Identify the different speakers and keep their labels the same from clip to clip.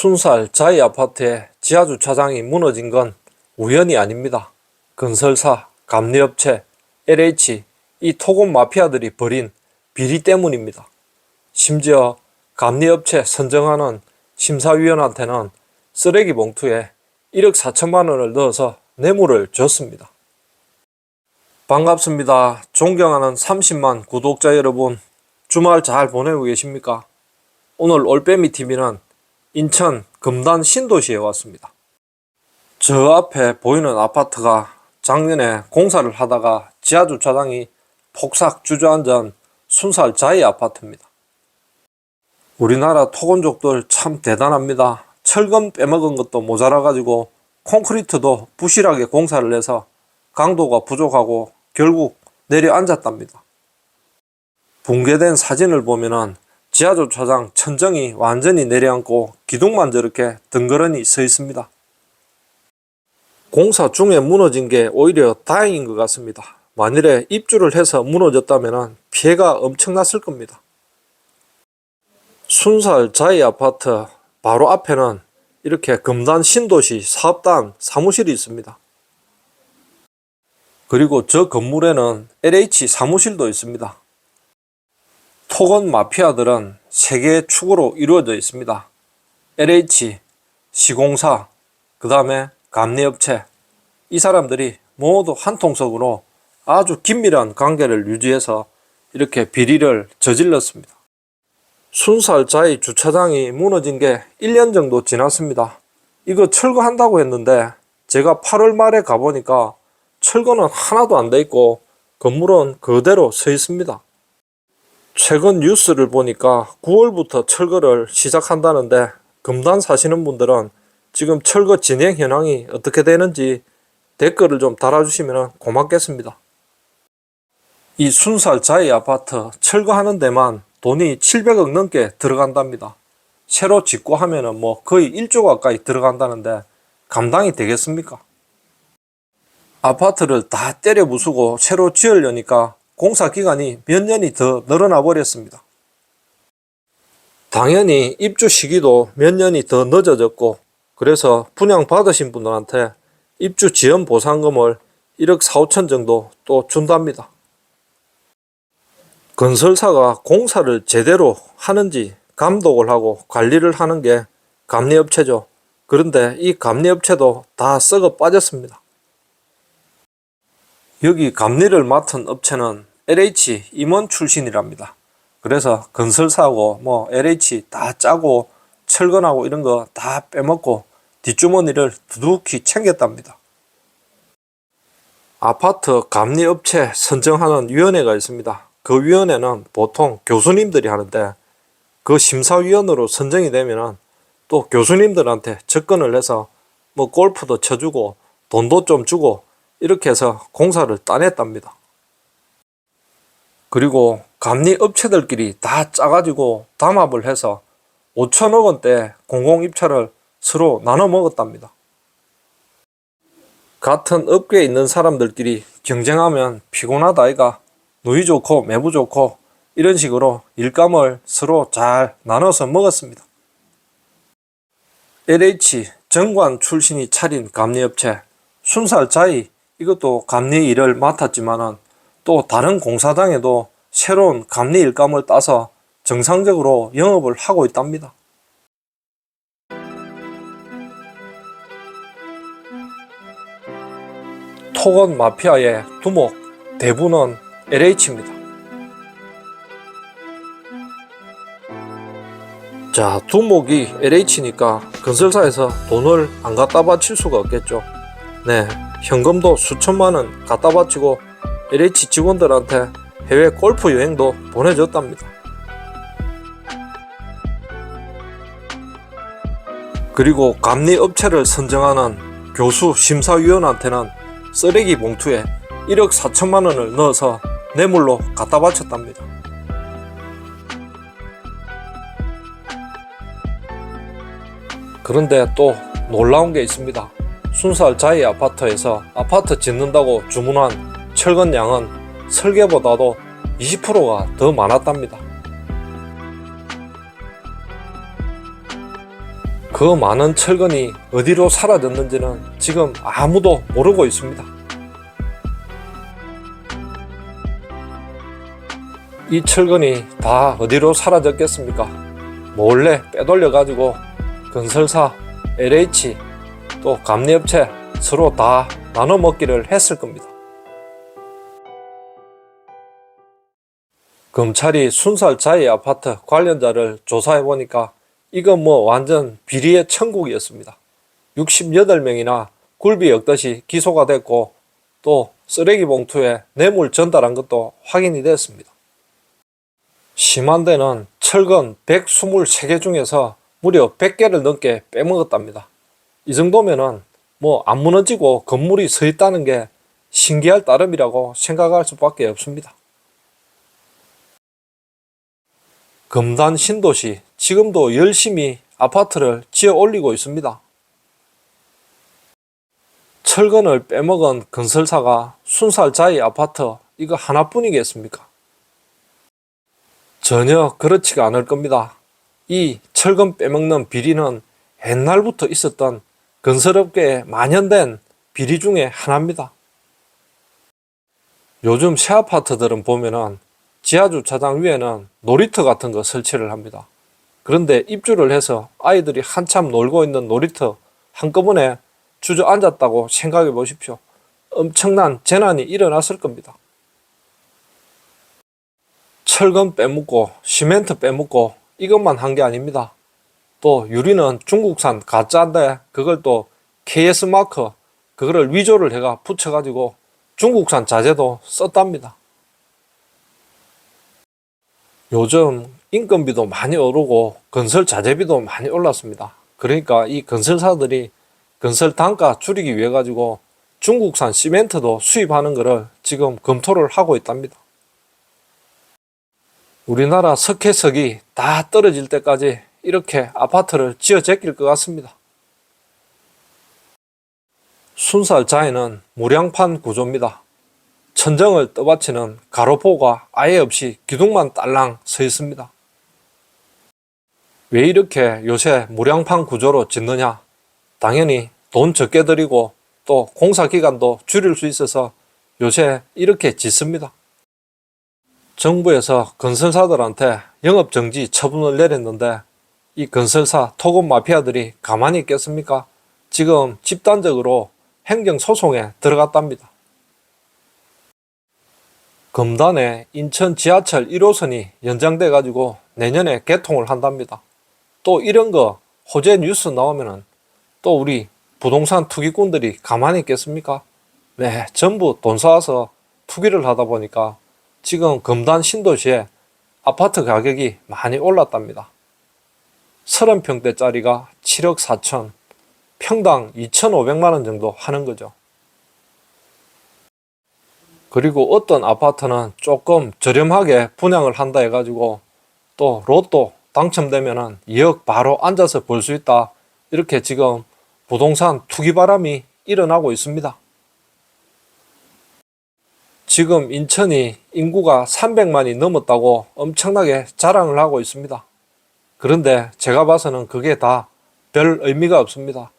Speaker 1: 순살 자이 아파트의 지하주차장이 무너진 건 우연이 아닙니다. 건설사, 감리업체, LH, 이 토건 마피아들이 벌인 비리 때문입니다. 심지어 감리업체 선정하는 심사위원한테는 쓰레기 봉투에 1억 4천만 원을 넣어서 뇌물을 줬습니다. 반갑습니다. 존경하는 30만 구독자 여러분, 주말 잘 보내고 계십니까? 오늘 올빼미 TV는 인천 금단 신도시에 왔습니다. 저 앞에 보이는 아파트가 작년에 공사를 하다가 지하주차장이 폭삭 주저앉은 순살 자이 아파트입니다. 우리나라 토건족들 참 대단합니다. 철근 빼먹은 것도 모자라가지고 콘크리트도 부실하게 공사를 해서 강도가 부족하고 결국 내려앉았답니다. 붕괴된 사진을 보면은 지하주차장 천정이 완전히 내려앉고 기둥만 저렇게 덩그러니 서 있습니다. 공사 중에 무너진 게 오히려 다행인 것 같습니다. 만일에 입주를 해서 무너졌다면 피해가 엄청났을 겁니다. 순살 자이 아파트 바로 앞에는 이렇게 금단 신도시 사업단 사무실이 있습니다. 그리고 저 건물에는 LH 사무실도 있습니다. 토건 마피아들은 세 개의 축으로 이루어져 있습니다. LH, 시공사, 그 다음에 감리업체. 이 사람들이 모두 한 통속으로 아주 긴밀한 관계를 유지해서 이렇게 비리를 저질렀습니다. 순살자의 주차장이 무너진 게 1년 정도 지났습니다. 이거 철거한다고 했는데 제가 8월 말에 가보니까 철거는 하나도 안 돼 있고 건물은 그대로 서 있습니다. 최근 뉴스를 보니까 9월부터 철거를 시작한다는데 금단 사시는 분들은 지금 철거 진행 현황이 어떻게 되는지 댓글을 좀 달아주시면 고맙겠습니다. 이 순살 자이 아파트 철거하는 데만 돈이 700억 넘게 들어간답니다. 새로 짓고 하면은 뭐 거의 1조 가까이 들어간다는데 감당이 되겠습니까? 아파트를 다 때려 부수고 새로 지으려니까 공사 기간이 몇 년이 더 늘어나 버렸습니다. 당연히 입주 시기도 몇 년이 더 늦어졌고 그래서 분양 받으신 분들한테 입주 지연 보상금을 1억 4, 5천 정도 또 준답니다. 건설사가 공사를 제대로 하는지 감독을 하고 관리를 하는 게 감리업체죠. 그런데 이 감리업체도 다 썩어 빠졌습니다. 여기 감리를 맡은 업체는 LH 임원 출신이랍니다. 그래서 건설사하고 뭐 LH 다 짜고 철근하고 이런 거 다 빼먹고 뒷주머니를 두둑히 챙겼답니다. 아파트 감리업체 선정하는 위원회가 있습니다. 그 위원회는 보통 교수님들이 하는데 그 심사위원으로 선정이 되면은 또 교수님들한테 접근을 해서 뭐 골프도 쳐주고 돈도 좀 주고 이렇게 해서 공사를 따냈답니다. 그리고 감리 업체들끼리 다 짜가지고 담합을 해서 5천억 원대 공공입찰을 서로 나눠 먹었답니다. 같은 업계에 있는 사람들끼리 경쟁하면 피곤하다 아이가 누이 좋고 매부 좋고 이런 식으로 일감을 서로 잘 나눠서 먹었습니다. LH 정관 출신이 차린 감리업체 순살 자이 이것도 감리 일을 맡았지만은 또 다른 공사장에도 새로운 감리 일감을 따서 정상적으로 영업을 하고 있답니다. 토건 마피아의 두목 대부는 LH입니다. 자, 두목이 LH니까 건설사에서 돈을 안 갖다 바칠 수가 없겠죠. 네, 현금도 수천만 원 갖다 바치고 LH 직원들한테 해외 골프 여행도 보내줬답니다. 그리고 감리 업체를 선정하는 교수 심사위원한테는 쓰레기 봉투에 1억 4천만 원을 넣어서 뇌물로 갖다 바쳤답니다. 그런데 또 놀라운 게 있습니다. 순살 자이 아파트에서 아파트 짓는다고 주문한 철근 양은 설계보다도 20%가 더 많았답니다. 그 많은 철근이 어디로 사라졌는지는 지금 아무도 모르고 있습니다. 이 철근이 다 어디로 사라졌겠습니까? 몰래 빼돌려 가지고 건설사, LH, 또 감리업체 서로 다 나눠 먹기를 했을 겁니다. 검찰이 순살자의 아파트 관련자를 조사해 보니까 이건 뭐 완전 비리의 천국이었습니다. 68명이나 굴비 엮듯이 기소가 됐고 또 쓰레기 봉투에 뇌물 전달한 것도 확인이 됐습니다. 심한 데는 철근 123개 중에서 무려 100개를 넘게 빼먹었답니다. 이 정도면은 뭐 안 무너지고 건물이 서 있다는 게 신기할 따름이라고 생각할 수밖에 없습니다. 금단 신도시 지금도 열심히 아파트를 지어 올리고 있습니다. 철근을 빼먹은 건설사가 순살자의 아파트 이거 하나뿐이겠습니까? 전혀 그렇지가 않을 겁니다. 이 철근 빼먹는 비리는 옛날부터 있었던 건설업계에 만연된 비리 중에 하나입니다. 요즘 새 아파트들은 보면은 지하 주차장 위에는 놀이터 같은 거 설치를 합니다. 그런데 입주를 해서 아이들이 한참 놀고 있는 놀이터 한꺼번에 주저앉았다고 생각해 보십시오. 엄청난 재난이 일어났을 겁니다. 철근 빼먹고 시멘트 빼먹고 이것만 한 게 아닙니다. 또 유리는 중국산 가짜인데 그걸 또 KS 마크 그거를 위조를 해가 붙여가지고 중국산 자재도 썼답니다. 요즘 인건비도 많이 오르고 건설 자재비도 많이 올랐습니다. 그러니까 이 건설사들이 건설 단가 줄이기 위해 가지고 중국산 시멘트도 수입하는 것을 지금 검토를 하고 있답니다. 우리나라 석회석이 다 떨어질 때까지 이렇게 아파트를 지어 제낄 것 같습니다. 순살자에는 무량판 구조입니다. 천정을 떠받치는 가로포가 아예 없이 기둥만 딸랑 서 있습니다. 왜 이렇게 요새 무량판 구조로 짓느냐? 당연히 돈 적게 들이고 또 공사 기간도 줄일 수 있어서 요새 이렇게 짓습니다. 정부에서 건설사들한테 영업정지 처분을 내렸는데 이 건설사 토건 마피아들이 가만히 있겠습니까? 지금 집단적으로 행정소송에 들어갔답니다. 금단에 인천 지하철 1호선이 연장돼 가지고 내년에 개통을 한답니다. 또 이런 거 호재 뉴스 나오면은 또 우리 부동산 투기꾼들이 가만히 있겠습니까? 네, 전부 돈 쌓아서 투기를 하다 보니까 지금 금단 신도시에 아파트 가격이 많이 올랐답니다. 30평대짜리가 7억 4천, 평당 2,500만원 정도 하는 거죠. 그리고 어떤 아파트는 조금 저렴하게 분양을 한다 해가지고 또 로또 당첨되면은 2억 바로 앉아서 볼수 있다. 이렇게 지금 부동산 투기 바람이 일어나고 있습니다. 지금 인천이 인구가 300만이 넘었다고 엄청나게 자랑을 하고 있습니다. 그런데 제가 봐서는 그게 다 별 의미가 없습니다.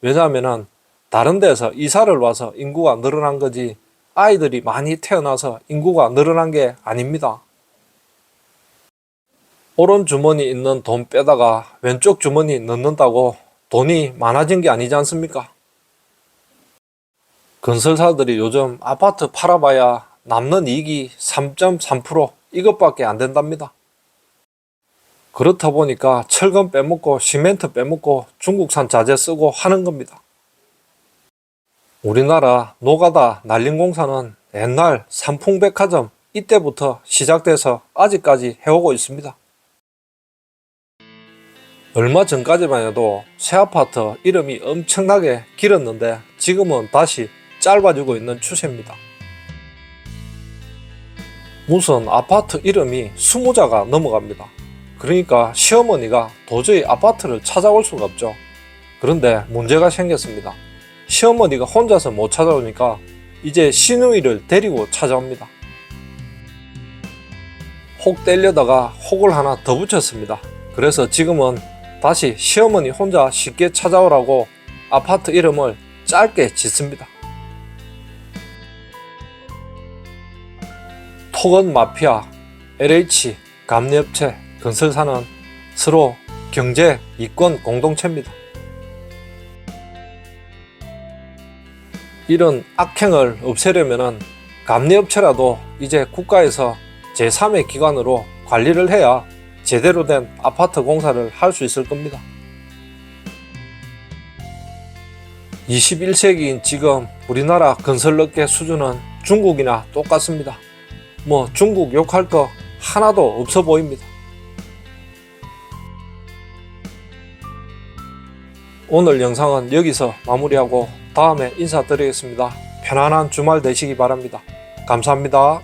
Speaker 1: 왜냐하면 다른 데서 이사를 와서 인구가 늘어난 거지 아이들이 많이 태어나서 인구가 늘어난 게 아닙니다. 오른 주머니 있는 돈 빼다가 왼쪽 주머니 넣는다고 돈이 많아진 게 아니지 않습니까? 건설사들이 요즘 아파트 팔아봐야 남는 이익이 3.3% 이것밖에 안 된답니다. 그렇다 보니까 철근 빼먹고 시멘트 빼먹고 중국산 자재 쓰고 하는 겁니다. 우리나라 노가다 난림공사는 옛날 삼풍백화점 이때부터 시작돼서 아직까지 해오고 있습니다. 얼마 전까지만 해도 새 아파트 이름이 엄청나게 길었는데 지금은 다시 짧아지고 있는 추세입니다. 무슨 아파트 이름이 20자가 넘어갑니다. 그러니까 시어머니가 도저히 아파트를 찾아올 수가 없죠. 그런데 문제가 생겼습니다. 시어머니가 혼자서 못 찾아오니까 이제 시누이를 데리고 찾아옵니다. 혹 떼려다가 혹을 하나 더 붙였습니다. 그래서 지금은 다시 시어머니 혼자 쉽게 찾아오라고 아파트 이름을 짧게 짓습니다. 토건 마피아, LH, 감리업체, 건설사는 서로 경제 이권 공동체입니다. 이런 악행을 없애려면 감리업체라도 이제 국가에서 제3의 기관으로 관리를 해야 제대로 된 아파트 공사를 할 수 있을 겁니다. 21세기인 지금 우리나라 건설업계 수준은 중국이나 똑같습니다. 뭐 중국 욕할 거 하나도 없어 보입니다. 오늘 영상은 여기서 마무리하고 다음에 인사드리겠습니다. 편안한 주말 되시기 바랍니다. 감사합니다.